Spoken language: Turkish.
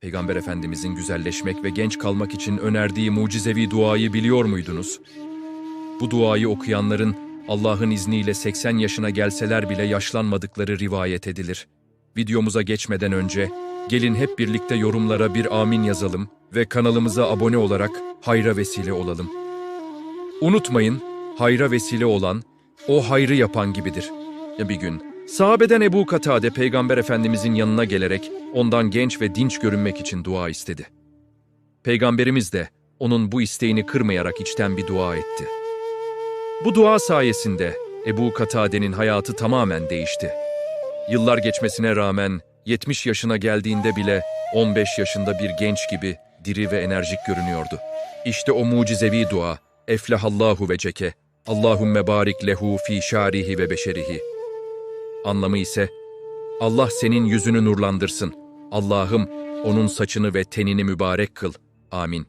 Peygamber Efendimizin güzelleşmek ve genç kalmak için önerdiği mucizevi duayı biliyor muydunuz? Bu duayı okuyanların Allah'ın izniyle 80 yaşına gelseler bile yaşlanmadıkları rivayet edilir. Videomuza geçmeden önce gelin hep birlikte yorumlara bir amin yazalım ve kanalımıza abone olarak hayra vesile olalım. Unutmayın, hayra vesile olan, o hayrı yapan gibidir. Bir gün, sahabeden Ebu Katade Peygamber Efendimizin yanına gelerek ondan genç ve dinç görünmek için dua istedi. Peygamberimiz de onun bu isteğini kırmayarak içten bir dua etti. Bu dua sayesinde Ebu Katade'nin hayatı tamamen değişti. Yıllar geçmesine rağmen 70 yaşına geldiğinde bile 15 yaşında bir genç gibi diri ve enerjik görünüyordu. İşte o mucizevi dua, Eflehallahu ve ceke, Allahümme barik lehu fi şarihi ve beşerihi. Anlamı ise, Allah senin yüzünü nurlandırsın. Allah'ım onun saçını ve tenini mübarek kıl. Amin.